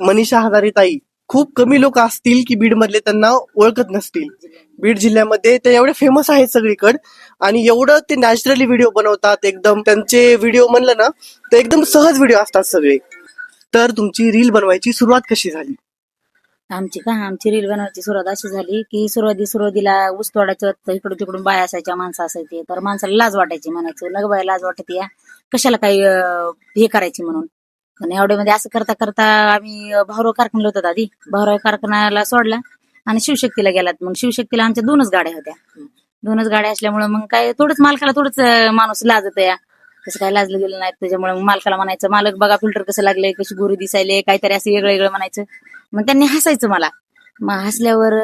मनीषा हजारी ताई खूप कमी लोक असतील की बीड मधले त्यांना ओळखत नसतील. बीड जिल्ह्यामध्ये ते एवढे फेमस आहेत सगळीकडे आणि एवढं ते नॅचरली व्हिडिओ बनवतात एकदम त्यांचे व्हिडिओ म्हणलं ना तर एकदम सहज व्हिडिओ असतात सगळे. तर तुमची रील बनवायची सुरुवात कशी झाली? आमची का आमची रील बनवायची सुरुवात अशी झाली की सुरुवाती सुरुवातीला ऊस तोडायचं तर इकडून तिकडून बाया असायच्या माणसं असायची. तर माणसाला लाज वाटायची म्हणायचं लग बाय लाज वाटत या. कशाला काही हे करायची म्हणून? पण एवढ्यामध्ये असं करता करता आम्ही भाऊराव कारखान्याला होतात आधी भाऊराव कारखान्याला सोडला आणि शिवशक्तीला गेलात. मग शिवशक्तीला आमच्या दोनच गाड्या होत्या. दोनच गाड्या असल्यामुळे मग काय थोडंच मालकाला थोडंच माणूस लाजत या तसं काय लाजलं गेलं नाही. त्याच्यामुळे मग मालकाला म्हणायचं मालक बघा फिल्टर कसं लागले कशी गोरी दिसायले काहीतरी असं वेगळं वेगळं म्हणायचं. मग त्यांनी हसायचं मला. मग हसल्यावर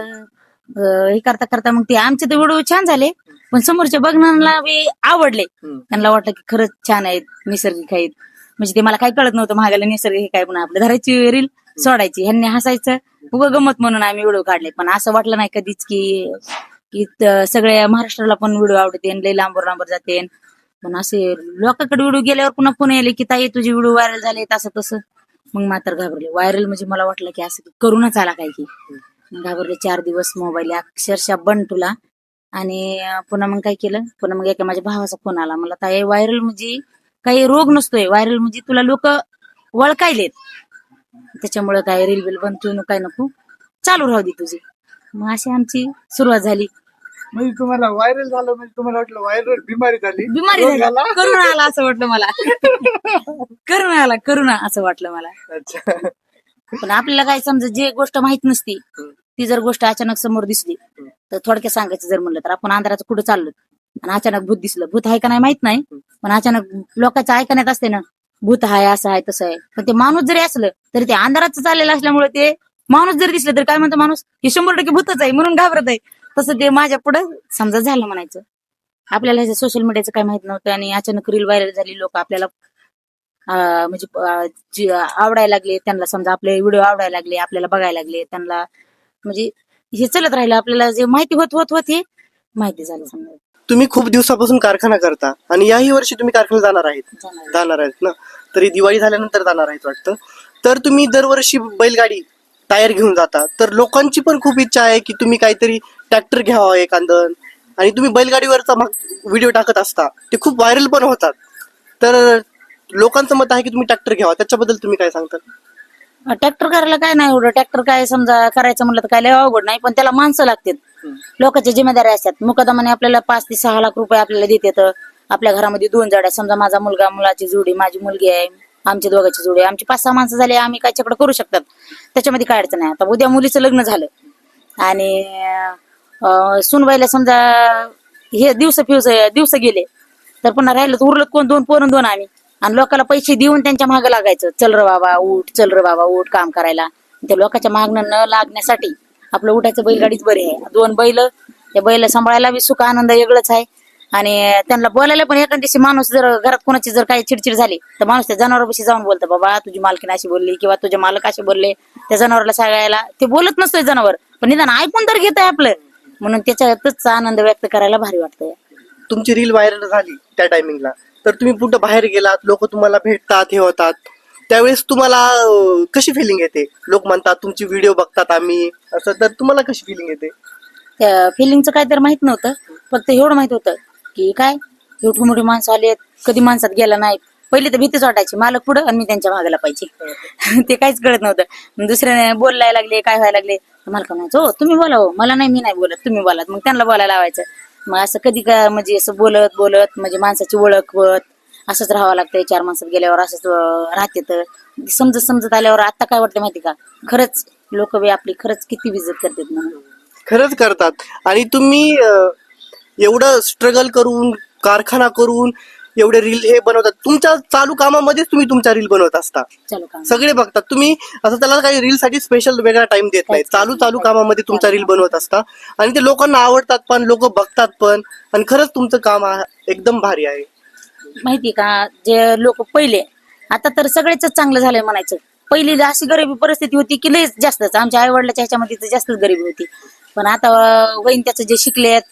हे करता करता मग ते आमचे तर व्हिडिओ छान झाले पण समोरच्या बघणाऱ्याला बी आवडले. त्यांना वाटलं की खरंच छान आहेत निसर्गिक आहेत. म्हणजे ते मला काही कळत नव्हतं महागाला निसर्ग हे काय म्हणून आपलं धरायची वेरील सोडायची. ह्यांनी हसायचं. उगं गमत म्हणून आम्ही व्हिडिओ काढले. पण असं वाटलं नाही कधीच की की सगळ्या महाराष्ट्राला पण व्हिडिओ आवडते लई लांबर लांबर जाते. पण असे लोकांकडे व्हिडिओ गेल्यावर पुन्हा फोन यायले की ताई तुझे व्हिडिओ व्हायरल झाले असं तसं. मग मात्र घाबरले. व्हायरल म्हणजे मला वाटलं की असं करूनच आला काय की. घाबरले चार दिवस मोबाईल अक्षरशः बंद तुला आणि पुन्हा मग काय केलं? पुन्हा मग एका माझ्या भावाचा फोन आला. मला ताई व्हायरल म्हणजे काही रोग नसतोय. व्हायरल म्हणजे तुला लोक वळखायलेत. त्याच्यामुळे काय रील बिल बंद नको, काय नको. चालू राहू दे तुझी. मग अशी आमची सुरुवात झाली. म्हणजे तुम्हाला व्हायरल झालं म्हणजे तुम्हाला वाटलं व्हायरल बिमारी झाली. बिमारी रोग झाली. करुणा आला असं वाटलं मला. करुणा आला करुणा असं वाटलं मला. अच्छा. पण आपल्याला काय समजा जे गोष्ट माहीत नसती ती जर गोष्ट अचानक समोर दिसली तर थोडक्यात सांगायचं जर म्हणलं तर आपण अंधाराचं कुठं चाललो आणि अचानक भूत दिसलं. भूत आहे का नाही माहीत नाही पण अचानक लोकांच्या ऐकण्यात असते ना भूत आहे असं आहे तसं आहे. पण ते माणूस जरी असलं तरी ते अंधाराचं चाललेलं असल्यामुळे ते माणूस जरी दिसलं तरी काय म्हणतो माणूस? हे शंभर टक्के भूतच आहे म्हणून घाबरत आहे. तसं ते माझ्या पुढे समजा झालं म्हणायचं. आपल्याला ह्याचं सोशल मीडियाचं काय माहीत नव्हतं आणि अचानक रील व्हायरल झाली लोक आपल्याला म्हणजे आवडायला लागले त्यांना समजा आपले व्हिडिओ आवडायला लागले आपल्याला बघायला लागले त्यांना म्हणजे हे चलत राहिलं आपल्याला जे माहिती होत होत होत हे माहिती झालं समजा. तुम्ही खूप दिवसापासून कारखाना करता आणि याही वर्षी तुम्ही कारखान्यात जाणार आहेत. जाणार. आहेत ना? तरी दिवाळी झाल्यानंतर जाणार आहेत वाटतं. तर तुम्ही दरवर्षी बैलगाडी टायर घेऊन जाता. तर लोकांची पण खूप इच्छा आहे की तुम्ही काहीतरी ट्रॅक्टर घ्यावा एखादं. आणि तुम्ही बैलगाडीवरचा व्हिडिओ टाकत असता. ते खूप व्हायरल पण होतात. तर लोकांचं मत आहे की तुम्ही ट्रॅक्टर घ्यावा. त्याच्याबद्दल तुम्ही काय सांगता? ट्रॅक्टर करायला काय नाही एवढं. ट्रॅक्टर काय समजा करायचं म्हणलं तर काय लय अवघड नाही पण त्याला माणसं लागतात. लोकांच्या जिम्मेदारी असतात. मुकदमाने आपल्याला पाच ते सहा लाख रुपये आपल्याला देतात. आपल्या घरामध्ये दोन जड समजा माझा मुलगा मुलाची जोडी माझी मुलगी आहे आमच्या दोघांची जोडी आमची पाच सहा माणसं झाली आम्ही काय चकडं करू शकतात? त्याच्यामध्ये काय अडचण नाही आता उद्या मुलीचं लग्न झालं. आणि अं, सुनबाईला समजा हे दिवस फिवस दिवस गेले. तर पुन्हा राहिलं तर उरलं कोण? दोन पोरं दोन आम्ही. आणि लोकांना पैसे देऊन त्यांच्या मागे लागायचं. चल र बाबा उठ चल र बाबा उठ काम करायला. त्या लोकांच्या मागणं न लागण्यासाठी आपलं उठायचं बैलगाडीच बरी आहे. दोन बैल त्या बैल सांभाळायला बी सुख आनंद वेगळंच आहे. आणि त्यांना बोलायला पण एखाद दिवशी माणूस जर घरात कोणाची जर काही चिडचिड झाली तर माणूस त्या जनावरापाशी जाऊन बोलतो बाबा तुझी मालकीन अशी बोलली किंवा तुझे मालक असे बोलले. त्या जनावराला सांगायला ते बोलत नसतोय जनावर पण निदान ऐकून तर घेत आहे आपलं. म्हणून त्याच्यातच आनंद व्यक्त करायला भारी वाटतंय. तुमची रील व्हायरल झाली त्या टायमिंगला तर तुम्ही कुठं बाहेर गेलात लोक तुम्हाला भेटतात हे होतात. त्यावेळेस तुम्हाला अं, कशी फिलिंग येते? लोक म्हणतात तुमची व्हिडिओ बघतात आम्ही. असं तर तुम्हाला कशी फिलिंग येते? त्या फिलिंगचं काय तर माहीत नव्हतं. फक्त एवढं माहीत होतं की काय? एवढी मोठी माणसं आली आहेत. कधी माणसात गेला नाही. पहिले तर भीतीच वाटायची. मालक पुढं आणि मी त्यांच्या मागायला पाहिजे ते काहीच कळत नव्हतं. मग दुसऱ्याने बोलायला लागले काय व्हायला लागले? तर मालका म्हणायचं हो तुम्ही बोला हो. मला नाही मी नाही बोलत. तुम्ही बोलात मग त्यांना बोलायला लावायचं. मग असं कधी का म्हणजे असं बोलत बोलत म्हणजे माणसाची ओळख होत. असंच राहावं लागतंय चार माणसात गेल्यावर असंच राहते तर समजत समजत आल्यावर आता काय वाटतं माहिती का? खरंच लोक बी आपली खरंच किती विजत करतात म्हणून खरंच करतात. आणि तुम्ही अं, एवढं स्ट्रगल करून कारखाना करून एवढे रील हे बनवतात. तुमच्या चालू कामामध्येच तुम्ही तुमच्या रील बनवत असता. चालू काम सगळे बघतात. तुम्ही असं त्याला काही रील साठी स्पेशल वेगळा टाइम देत नाही. चालू चालू कामामध्ये तुमचा रील बनवत असता. आणि ते लोकांना आवडतात पण लोक बघतात पण. आणि खरंच तुमचं काम आ- एकदम भारी आहे. माहिती का जे लोक पहिले आता तर सगळेच चांगलं झालंय म्हणायचं. पहिली अशी गरिबी परिस्थिती होती की लई जास्तच. आमच्या आई वडिलाच्या ह्याच्यामध्ये तर जास्तच गरिबी होती. पण आता वहीन त्याचं जे शिकलेत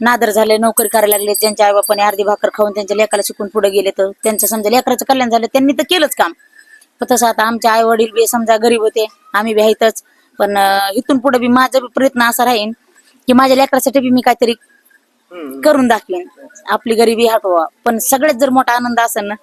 नादर झाले नोकरी करायला लागले ज्यांच्या आई बापाने अर्धी भाकर खाऊन त्यांच्या लेकाला शिकून पुढे गेले तर त्यांचं समजा लेकराचं कल्याण झालं त्यांनी तर केलंच काम. पण तसं आता आमचे आई वडील बी समजा गरीब होते आम्ही बी आहेतच. पण इथून पुढे बी माझा बी प्रयत्न असा राहीन की माझ्या लेकरासाठी बी मी काहीतरी करून दाखवेन आपली गरिबी हटवा. पण सगळ्यात जर मोठा आनंद असेल ना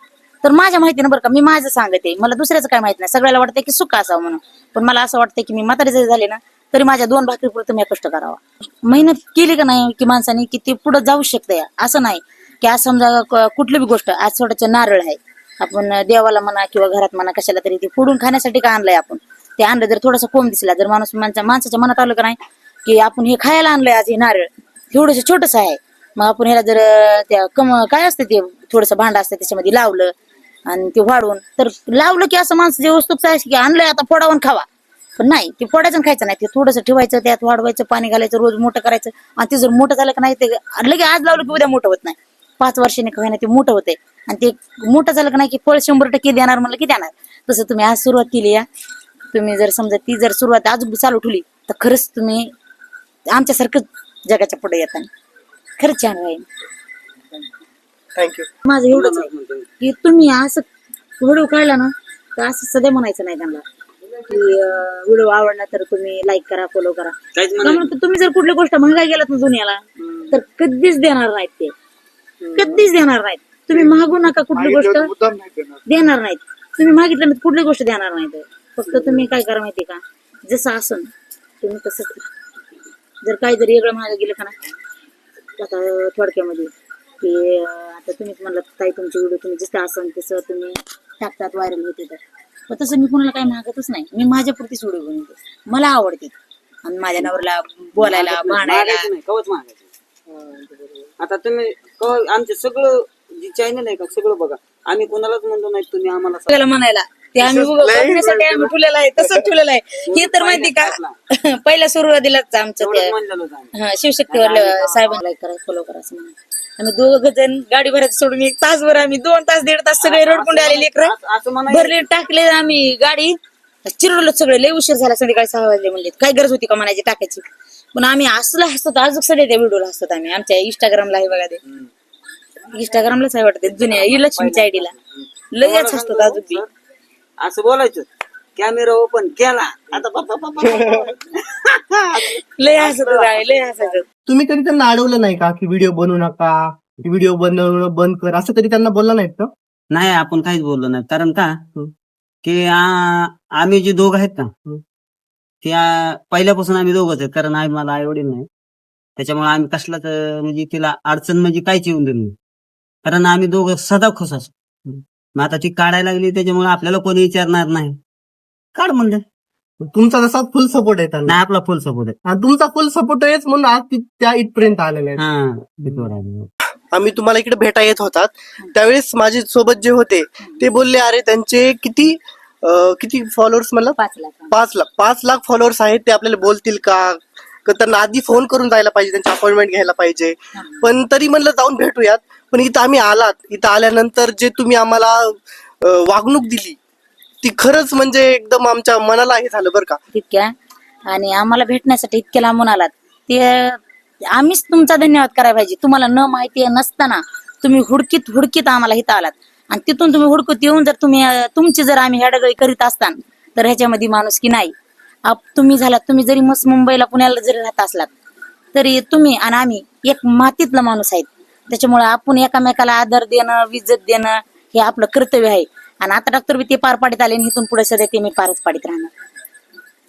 तर माझ्या माहितीने बरं का मी माझं सांगते. मला दुसऱ्याचं काय माहीत नाही. सगळ्याला वाटतं की सुख असावं म्हणून. पण मला असं वाटतं की मी म्हातारी जरी झाले ना तरी माझ्या दोन भाकरी पुढे तुम्ही कष्ट करावा. मेहनत केली का नाही की माणसाने की ते पुढे जाऊ शकते? असं नाही. की आज समजा कुठली बी गोष्ट आज थोडंसं नारळ आहे. आपण देवाला म्हणा किंवा घरात म्हणा कशाला तरी ते फोडून खाण्यासाठी का आणलंय आपण? ते आणलं जर थोडासा कोंब दिसला जर माणूस माणसाच्या मनात आलं का नाही की आपण हे खायला आणलंय आज हे नारळ एवढंसं छोटस आहे. मग आपण ह्याला जर त्या कम काय असतं ते थोडस भांड असतं त्याच्यामध्ये लावलं आणि ते वाढून तर लावलं की असं माणसं जे वस्तू की आणलंय आता फोडावून खावा. पण नाही ते फोडायचं खायचं नाही ते थोडंसं ठेवायचं त्यात वाढवायचं पाणी घालायचं रोज मोठं करायचं. आणि ते जर मोठं झालं का नाही ते लगेच आज लावलं की उद्या मोठं होत नाही. पाच वर्षाने का होईना ते मोठं होते आणि ते मोठं झालं का नाही की फळ शंभर टक्के देणार म्हणलं की देणार. तसं तुम्ही आज सुरुवात केली या. तुम्ही जर समजा ती जर सुरुवात अजून चालू ठेवली तर खरंच तुम्ही आमच्यासारखं जगाच्या पुढे येता खरंच छान राहील थँक्यू माझं एवढंच आहे की तुम्ही असं व्हिडिओ काढला ना तर असं सध्या म्हणायचं नाही त्यांना. की व्हिडिओ आवडला तर तुम्ही लाईक करा फॉलो करा. म्हणतो तुम्ही जर कुठली गोष्ट महागाई गेलात ना दुनियाला तर कधीच देणार नाहीत ते. कधीच देणार नाहीत. तुम्ही मागू नका कुठली गोष्ट. देणार. नाहीत. तुम्ही मागितलं कुठली गोष्ट देणार नाहीत. फक्त तुम्ही काय करा माहिती का? जसं असन तुम्ही तसंच. जर काय जर वेगळं महाग गेलं का ना आता थोडक्यामध्ये की आता तुम्हीच म्हणलं काही तुमचे व्हिडिओ तुम्ही जसं असन तसं तुम्ही टाकतात व्हायरल होते तर. पण तसं मी कोणाला काही मागतच नाही. मी माझ्या पुरतीच व्हिडिओ बनवते. मला आवडते. आणि माझ्या नवऱ्याला बोलायला भांडायला कवच मागायचं आता तुम्ही आमचे सगळं जे चॅनल आहे का सगळं बघा. आम्ही कोणालाच म्हणतो नाही तुम्ही आम्हाला म्हणायला. ते आम्ही उभं बघण्यासाठी आम्ही ठेवलेलं आहे तसंच ठेवलेलं आहे. हे तर माहिती का? पहिल्या सुरुवातीलाच आमचं ते. हा शिवशक्तीवर साहेबांना करा फॉलो करा असं म्हणा आम्ही दोघं जण गाडी भरायचं सोडून एक तासभर आम्ही दोन तास दीड तास सगळे रडकुंडे आले लेकर. भरले टाकले आम्ही गाडी. चिरडलो सगळे लय उशीर झाला संध्याकाळी सहा वाजले म्हणले काय गरज होती का म्हणायची टाकायची? पण आम्ही असलं हसत आज सगळे त्या व्हिडिओला हसत आम्ही. आमच्या इंस्टाग्रामला आहे बघा ते. इंस्टाग्रामलाच आहे वाटते जुन्या ही लक्ष्मीच्या आयडीला लयच हसतात अजून असं बोलायचं. कॅमेरा ओपन केला. आता पप्पा पप्पा लय हसत लय हसायचं तुम्ही कधी त्यांना अडवलं नाही का की व्हिडिओ बनवू नका व्हिडिओ बनवणं बंद कर असं कधी त्यांना बोलला नाहीत का? नाही आपण काहीच बोललो नाही. कारण का? की आ- आम्ही जे दोघ आहेत ना ते आ- पहिल्यापासून आम्ही दोघच आहेत. कारण आई मला आई वडील नाही. त्याच्यामुळे आम्ही कसलाच म्हणजे तिला अडचण म्हणजे काहीच येऊन दिली नाही. कारण आम्ही दोघं सदा खुश असतो मग आता ती काढायला लागली त्याच्यामुळे आपल्याला कोणी विचारणार नाही. काढ म्हणजे तुमचा जसा फुल सपोर्ट आहे त्यांना. नाही आपला फुल सपोर्ट आहे. आणि तुमचा फुल सपोर्ट आहेच म्हणून आज ती त्या इथपर्यंत आलेले आहेत. हा तिथवर आहे. आम्ही तुम्हाला इकडे भेटा येत होतात. त्यावेळेस माझे सोबत जे होते ते बोलले अरे त्यांचे किती अं, किती फॉलोअर्स मला पाच लाख. पाच लाख. पाच लाख फॉलोअर्स आहेत ते आपल्याला बोलतील का? का त्यांना आधी फोन करून जायला पाहिजे त्यांची अपॉइंटमेंट घ्यायला पाहिजे. पण तरी म्हणलं जाऊन भेटूयात. पण इथं आम्ही आलात. इथं आल्यानंतर जे तुम्ही आम्हाला वागणूक दिली ती खरंच म्हणजे एकदम आमच्या मनाला हे झालं बरं का. तितक्या आणि आम्हाला भेटण्यासाठी इतक्या लांबून आलात. ते आम्हीच तुमचा धन्यवाद करायला पाहिजे. तुम्हाला न माहिती नसताना तुम्ही हुडकीत हुडकीत आम्हाला इथं आलात. आणि तिथून तुम्ही हुडकत येऊन जर तुम्ही तुमची जर आम्ही हेडगळी करीत असतान तर ह्याच्यामध्ये माणूस की नाही. तुम्ही झालात तुम्ही जरी मस्त मुंबईला पुण्याला जरी राहत असलात तरी तुम्ही आणि आम्ही एक मातीतला माणूस आहेत. त्याच्यामुळे आपण एकामेकाला आदर देणं विजत देणं हे आपलं कर्तव्य आहे. आणि आता डॉक्टर बी ते पार पाडीत आले आणि इथून पुढे सध्या ते मी पारच पाडीत राहणार.